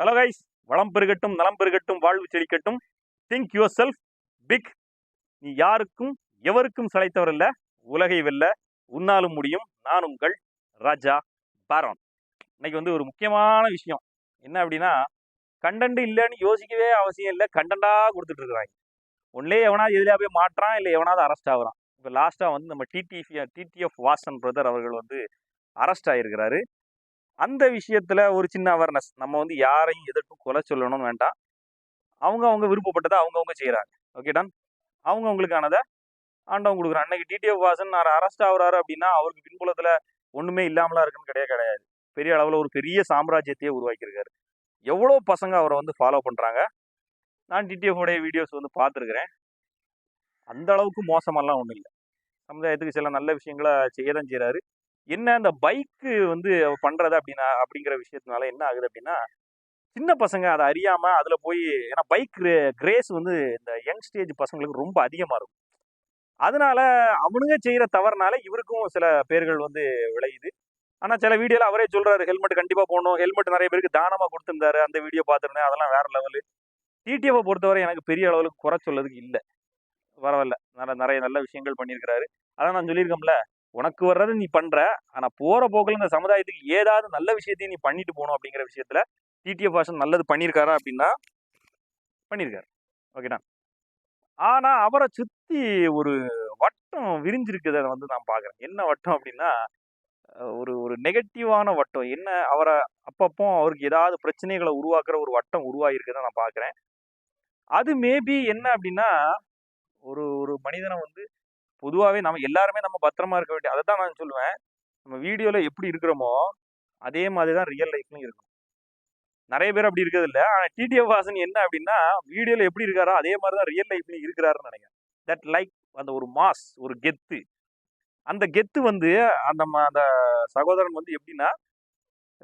Hello guys வளம் பெருகட்டும் நலம் பெருகட்டும் வாழ்வு செழிக்கட்டும். திங்க் யுவர் செல்ஃப் பிக் நீ யாருக்கும் எவருக்கும் சளைத்தவர் இல்லை உலகை வெல்ல உன்னாலும் முடியும். நான் உங்கள் ராஜா பாரோன். இன்னைக்கு வந்து ஒரு முக்கியமான விஷயம். என்ன அப்படின்னா கண்டென்ட் இல்லைன்னு யோசிக்கவே அவசியம் இல்லை கண்டென்ட்டா கொடுத்துட்டு இருக்கிறாங்க ஒன்லே எவனாவது எதிலே போய் மாட்டுறான் இல்லை எவனாவது அரெஸ்ட் ஆகுறான். இப்போ லாஸ்ட்டாக வந்து நம்ம டிடிஎஃப் டிடிஎஃப் வாசன் பிரதர் அவர்கள் வந்து அரெஸ்ட் ஆகிருக்கிறாரு அந்த விஷயத்துல ஒரு சின்ன அவேர்னஸ் நம்ம வந்து யாரையும் எதற்கும் கொலை சொல்லணும்னு வேண்டாம். அவங்க அவங்க விருப்பப்பட்டதை அவங்கவுங்க செய்கிறாங்க ஓகே டன் அவங்க அவங்களுக்கானதை ஆண்டவன் கொடுக்குறான். அன்னைக்கு டிடிஎஃப் வாசன் நான் அரெஸ்ட் ஆகுறாரு அப்படின்னா அவருக்கு பின்புலத்தில் ஒன்றுமே இல்லாமலாம் இருக்குன்னு கிடையாது கிடையாது. பெரிய அளவில் ஒரு பெரிய சாம்ராஜ்யத்தையே உருவாக்கியிருக்காரு. எவ்வளோ பசங்க அவரை வந்து ஃபாலோ பண்ணுறாங்க நான் டிடிஎஃப் உடைய வீடியோஸ் வந்து பார்த்துருக்குறேன். அந்த அளவுக்கு மோசமெல்லாம் ஒன்றும் இல்லை. சமுதாயத்துக்கு சில நல்ல விஷயங்களை செய்ய தான் செய்கிறாரு என்ன அந்த பைக்கு வந்து பண்ணுறது அப்படின்னா அப்படிங்கிற விஷயத்தினால என்ன ஆகுது அப்படின்னா சின்ன பசங்க அதை அறியாமல் அதில் போய் ஏன்னா பைக் கிரேஸ் வந்து இந்த யங் ஸ்டேஜ் பசங்களுக்கு ரொம்ப அதிகமாக இருக்கும். அதனால அவனுங்க செய்கிற தவறுனால இவருக்கும் சில பேர்கள் வந்து விளையுது. ஆனால் சில வீடியோவில் அவரே சொல்கிறாரு ஹெல்மெட் கண்டிப்பாக போடணும். ஹெல்மெட் நிறைய பேருக்கு தானமாக கொடுத்துருந்தாரு. அந்த வீடியோ பார்த்துருந்தேன். அதெல்லாம் வேற லெவலு டிடிஎஃபை பொறுத்தவரை எனக்கு பெரிய அளவுக்கு குறை சொல்லதுக்கு இல்லை. பரவாயில்ல. நல்ல நிறைய நல்ல விஷயங்கள் பண்ணியிருக்கிறாரு. அதான் நான் சொல்லியிருக்கோம்ல உனக்கு வர்றது நீ பண்ற. ஆனா போற போக்குல இந்த சமுதாயத்துக்கு ஏதாவது நல்ல விஷயத்தையும் நீ பண்ணிட்டு போகணும் அப்படிங்கிற விஷயத்துல டிடிஎஃப் வாசன் நல்லது பண்ணியிருக்காரா அப்படின்னா பண்ணியிருக்காரு ஓகேடா ஆனா அவரை சுத்தி ஒரு வட்டம் விரிஞ்சிருக்குதை வந்து நான் பாக்குறேன். என்ன வட்டம் அப்படின்னா ஒரு ஒரு நெகட்டிவான வட்டம். என்ன அவரை அப்பப்போ அவருக்கு ஏதாவது பிரச்சனைகளை உருவாக்குற ஒரு வட்டம் உருவாகிருக்குதை நான் பாக்குறேன். அது மேபி என்ன அப்படின்னா ஒரு ஒரு மனிதனை வந்து பொதுவாகவே நம்ம எல்லாருமே நம்ம பத்திரமா இருக்க வேண்டிய அதை தான் நான் சொல்லுவேன். நம்ம வீடியோவில் எப்படி இருக்கிறோமோ அதே மாதிரி தான் ரியல் லைஃப்லையும் இருக்கும். நிறைய பேர் அப்படி இருக்கிறது இல்லை. ஆனால் டிடிஎஃப் வாசன் என்ன அப்படின்னா வீடியோவில் எப்படி இருக்காரோ அதே மாதிரி தான் ரியல் லைஃப்லையும் இருக்கிறாருன்னு நினைக்கிறேன். தட் லைக் அந்த ஒரு மாஸ் ஒரு கெத்து. அந்த கெத்து வந்து அந்த ம- அந்த சகோதரன் வந்து எப்படின்னா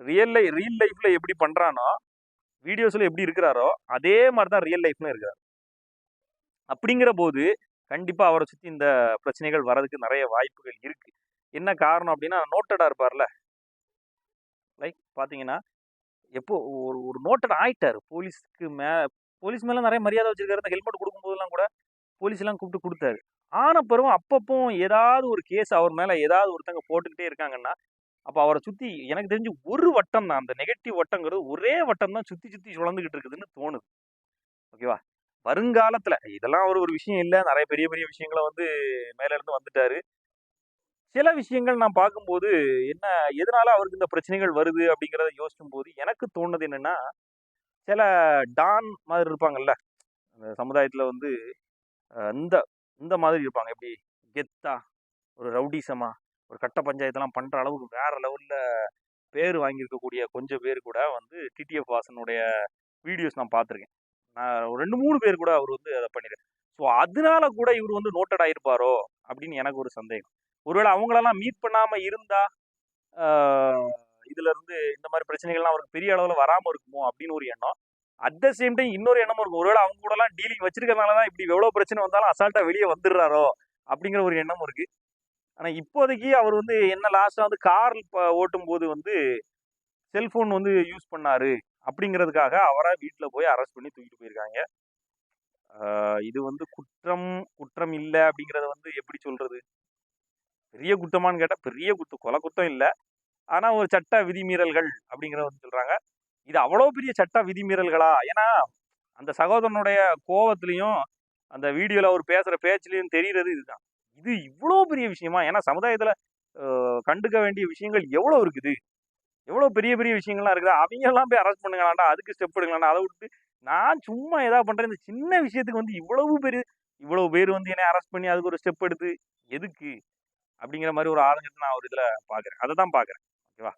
ரியல் லை ரியல் லைஃப்பில் எப்படி பண்ணுறானோ வீடியோஸில் எப்படி இருக்கிறாரோ அதே மாதிரி தான் ரியல் லைஃப்லையும் இருக்கார் அப்படிங்கிற போது கண்டிப்பாக அவரை சுற்றி இந்த பிரச்சனைகள் வர்றதுக்கு நிறைய வாய்ப்புகள் இருக்குது என்ன காரணம் அப்படின்னா நோட்டடாக இருப்பார்ல? லைக் பார்த்தீங்கன்னா எப்போ ஒரு ஒரு நோட்டட் ஆயிட்டாரு. போலீஸ்க்கு மே போலீஸ் மேலே நிறைய மரியாதை வச்சிருக்காரு. அந்த ஹெல்மெட் கொடுக்கும்போதெல்லாம் கூட போலீஸ்லாம் கூப்பிட்டு கொடுத்தாரு. ஆன பிறகு அப்பப்போ ஏதாவது ஒரு கேஸ் அவர் மேலே ஏதாவது ஒருத்தங்க போட்டுக்கிட்டே இருக்காங்கன்னா அப்போ அவரை சுற்றி எனக்கு தெரிஞ்சு ஒரு வட்டம் தான். அந்த நெகட்டிவ் வட்டங்கிறது ஒரே வட்டம் தான் சுற்றி சுற்றி சுழந்துக்கிட்டு இருக்குதுன்னு தோணுது. ஓகேவா? வருங்காலத்துல இதெல்லாம் ஒரு ஒரு விஷயம் இல்லை. நிறைய பெரிய பெரிய விஷயங்களை வந்து மேல இருந்து வந்துட்டாரு. சில விஷயங்கள் நான் பார்க்கும்போது என்ன எதனால அவருக்கு இந்த பிரச்சனைகள் வருது அப்படிங்கிறத யோசிக்கும் போது எனக்கு தோணுது என்னன்னா சில டான் மாதிரி இருப்பாங்கல்ல அந்த சமுதாயத்துல வந்து இந்த இந்த மாதிரி இருப்பாங்க. எப்படி கெத்தா ஒரு ரவுடிசமா ஒரு கட்ட பஞ்சாயத்தெல்லாம் பண்ற அளவுக்கு வேற லெவல்ல பேர் வாங்கியிருக்கக்கூடிய கொஞ்சம் பேர் கூட வந்து டிடிஎஃப் வாசனுடைய வீடியோஸ் நான் பார்த்துருக்கேன். நான் ரெண்டு மூணு பேர் கூட அவர் வந்து அதை பண்ணிடுறாரு ஸோ அதனால கூட இவர் வந்து நோட்டட் ஆயிருப்பாரோ அப்படின்னு எனக்கு ஒரு சந்தேகம். ஒருவேளை அவங்களெல்லாம் மீட் பண்ணாமல் இருந்தா இதுல இருந்து இந்த மாதிரி பிரச்சனைகள்லாம் அவருக்கு பெரிய அளவில் வராமல் இருக்குமோ அப்படின்னு ஒரு எண்ணம். அட் த சேம் டைம் இன்னொரு எண்ணமும் இருக்கும். ஒருவேளை அவங்க கூட எல்லாம் டீலிங் வச்சிருக்கறனால தான் இப்படி எவ்வளோ பிரச்சனை வந்தாலும் அசால்ட்டாக வெளியே வந்துடுறாரோ அப்படிங்கிற ஒரு எண்ணமும் இருக்கு. ஆனால் இப்போதைக்கு அவர் வந்து என்ன லாஸ்ட்டாக வந்து கார் ஓட்டும் போது வந்து செல்ஃபோன் வந்து யூஸ் பண்ணாரு. அப்படிங்கிறதுக்காக அவரை வீட்டில் போய் அரெஸ்ட் பண்ணி தூக்கிட்டு போயிருக்காங்க. இது வந்து குற்றம் குற்றம் இல்லை அப்படிங்கிறத வந்து எப்படி சொல்கிறது பெரிய குற்றமான்னு கேட்டால் பெரிய குற்றம் கொலை குற்றம் இல்லை. ஆனால் ஒரு சட்ட விதிமீறல்கள் அப்படிங்கிறத வந்து சொல்கிறாங்க இது அவ்வளோ பெரிய சட்ட விதிமீறல்களா? ஏன்னா அந்த சகோதரனுடைய கோவத்துலேயும் அந்த வீடியோவில் அவர் பேசுகிற பேச்சுலேயும் தெரிகிறது இதுதான். இது இவ்வளோ பெரிய விஷயமா? ஏன்னா சமுதாயத்தில் கண்டுக்க வேண்டிய விஷயங்கள் எவ்வளோ இருக்குது? எவ்வளோ பெரிய பெரிய விஷயங்கள்லாம் இருக்குது. அவங்க எல்லாம் போய் அரெஸ்ட் பண்ணுங்களாண்டா? அதுக்கு ஸ்டெப் எடுங்களாண்டா? அதை விட்டு நான் சும்மா எதா பண்ணுறேன் இந்த சின்ன விஷயத்துக்கு வந்து இவ்வளவு பேர் இவ்வளோ பேர் வந்து என்னை அரெஸ்ட் பண்ணி அதுக்கு ஒரு ஸ்டெப் எடுத்து எதுக்கு அப்படிங்கிற மாதிரி ஒரு ஆளுங்கத்தை நான் ஒரு இதில் பார்க்குறேன் அதை தான் பார்க்குறேன் ஓகேவா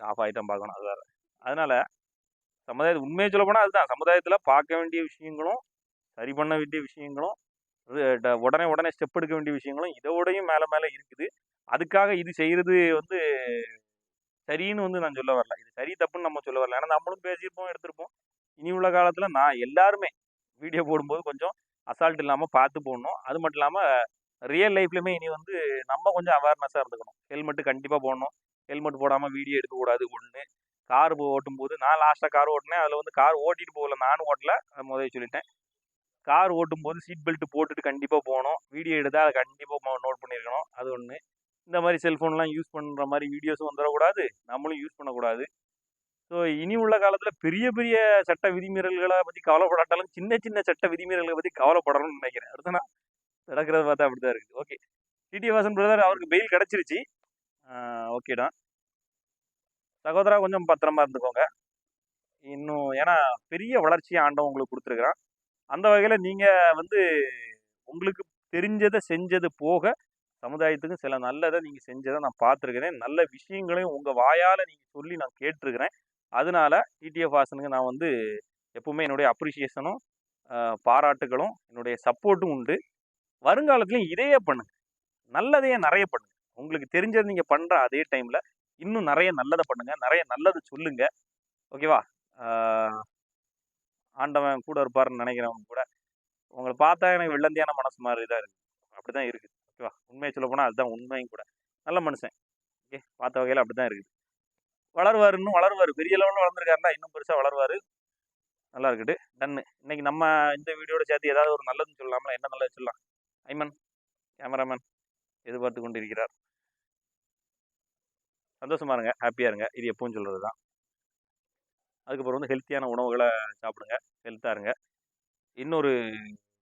ஆஃப் ஆகிட்டம் பார்க்கணும். அது வேறு. அதனால சமுதாயத்து உண்மையை சொல்ல போனால் அதுதான். சமுதாயத்தில் பார்க்க வேண்டிய விஷயங்களும் சரி பண்ண வேண்டிய விஷயங்களும் இது ட- உடனே உடனே ஸ்டெப் எடுக்க வேண்டிய விஷயங்களும் இதோடையும் மேலே மேலே இருக்குது. அதுக்காக இது செய்கிறது வந்து சரின்னு வந்து நான் சொல்ல வரல. இது சரி தப்புன்னு நம்ம சொல்ல வரல. ஏன்னா நம்மளும் பேசியிருப்போம் எடுத்திருப்போம். இனி உள்ள காலத்தில் நான் எல்லாருமே வீடியோ போடும்போது கொஞ்சம் அசால்ட் இல்லாமல் பார்த்து போடணும். அது மட்டும் இல்லாமல் ரியல் லைஃப்லையுமே இனி வந்து நம்ம கொஞ்சம் அவேர்னஸாக இருந்துக்கணும். ஹெல்மெட்டு கண்டிப்பாக போடணும். ஹெல்மெட் போடாமல் வீடியோ எடுக்கக்கூடாது ஒன்று கார் ஓட்டும் போது நான் லாஸ்ட்டாக கார் ஓட்டினேன். அதில் வந்து கார் ஓட்டிட்டு போகல. நானும் ஓட்டல. முதல்ல சொல்லிட்டேன். கார் ஓட்டும் போது சீட் பெல்ட் போட்டுட்டு கண்டிப்பாக போகணும். வீடியோ எடுத்தால் அதை கண்டிப்பாக நோட் பண்ணியிருக்கணும் அது ஒன்று இந்த மாதிரி செல்ஃபோன்லாம் யூஸ் பண்ணுற மாதிரி வீடியோஸும் வந்துடக்கூடாது. நம்மளும் யூஸ் பண்ணக்கூடாது. ஸோ இனி உள்ள காலத்தில் பெரிய பெரிய சட்ட விதிமீறல்களை பற்றி கவலைப்படாட்டாலும் சின்ன சின்ன சட்ட விதிமீறல்களை பற்றி கவலைப்படணும்னு நினைக்கிறேன். அடுத்தனா நடக்கிறத பார்த்தா அப்படி தான் இருக்குது ஓகே டிடி வாசன் பிரதர் அவருக்கு பெயில் கிடச்சிருச்சு. ஓகேடா சகோதரா கொஞ்சம் பத்திரமா இருந்துக்கோங்க. இன்னும் ஏன்னா பெரிய வளர்ச்சியை ஆண்டவன் உங்களுக்கு கொடுத்துருக்குறான். அந்த வகையில் நீங்கள் வந்து உங்களுக்கு தெரிஞ்சதை செஞ்சது போக சமுதாயத்துக்கு சில நல்லதை நீங்கள் செஞ்சதை நான் பார்த்துருக்கிறேன். நல்ல விஷயங்களையும் உங்கள் வாயால் நீங்கள் சொல்லி நான் கேட்டிருக்கிறேன். அதனால டிடிஎஃப் வாசனுக்கு நான் வந்து எப்பவுமே என்னுடைய அப்ரிசியேஷனும் பாராட்டுகளும் என்னுடைய சப்போர்ட்டும் உண்டு. வருங்காலத்துலையும் இதையே பண்ணுங்க. நல்லதையே நிறைய பண்ணுங்க. உங்களுக்கு தெரிஞ்சது நீங்கள் பண்ணுற அதே டைமில் இன்னும் நிறைய நல்லதை பண்ணுங்க. நிறைய நல்லது சொல்லுங்க. ஓகேவா ஆண்டவன் கூட இருப்பாருன்னு நினைக்கிறவங்க கூட. உங்களை பார்த்தா எனக்கு வெள்ளந்தியான மனசு மாதிரி தான் இருக்குது அப்படி தான் இருக்குது ஓகேவா? உண்மையை சொல்ல போனால் அதுதான் உண்மையும் கூட. நல்ல மனுஷன். ஓகே பார்த்த வகையில் அப்படி தான் இருக்குது. வளருவார் இன்னும் வளருவார். பெரிய லெவலில் வளர்ந்துருக்காருன்னா இன்னும் பெருசாக வளருவார். நல்லா இருக்குது. டன்னு இன்னைக்கு நம்ம இந்த வீடியோட சேர்த்து ஏதாவது ஒரு நல்லதுன்னு சொல்லலாம்ல? என்ன நல்லது சொல்லலாம்? ஐமன் கேமராமேன் எதிர்பார்த்து கொண்டு இருக்கிறார் சந்தோஷமா இருங்க. ஹாப்பியாக இருங்க. இது எப்பவும் சொல்கிறது தான் அதுக்கப்புறம் வந்து ஹெல்த்தியான உணவுகளை சாப்பிடுங்க. ஹெல்த்தாக இருங்க. இன்னொரு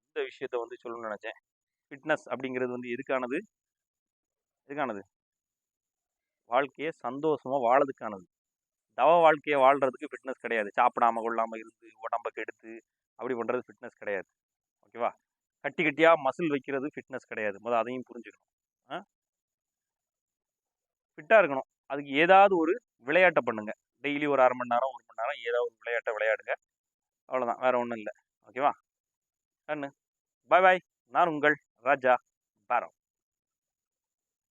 இந்த விஷயத்த வந்து சொல்லணும்னு நினச்சேன். ஃபிட்னஸ் அப்படிங்கிறது வந்து எதுக்கானது? எதுக்கானது? வாழ்க்கையை சந்தோஷமாக வாழறதுக்கானது. தவ வாழ்க்கையை வாழ்கிறதுக்கு ஃபிட்னஸ் கிடையாது. சாப்பிடாம கொள்ளாமல் இருந்து உடம்பை கெடுத்து அப்படி பண்ணுறது ஃபிட்னஸ் கிடையாது. ஓகேவா கட்டி கட்டியாக மசில் வைக்கிறது ஃபிட்னஸ் கிடையாது. முதல் அதையும் புரிஞ்சுக்கணும். ஃபிட்டாக இருக்கணும். அதுக்கு ஏதாவது ஒரு விளையாட்டை பண்ணுங்கள் டெய்லி ஒரு அரை மணி நேரம் ஒரு மணி நேரம் ஏதாவது ஒரு விளையாட்டை விளையாடுங்க. அவ்வளோதான் வேறு ஒன்றும் இல்லை. ஓகேவா கண்ணு. பாய் பாய் நான் உங்கள் ராஜா பாரம்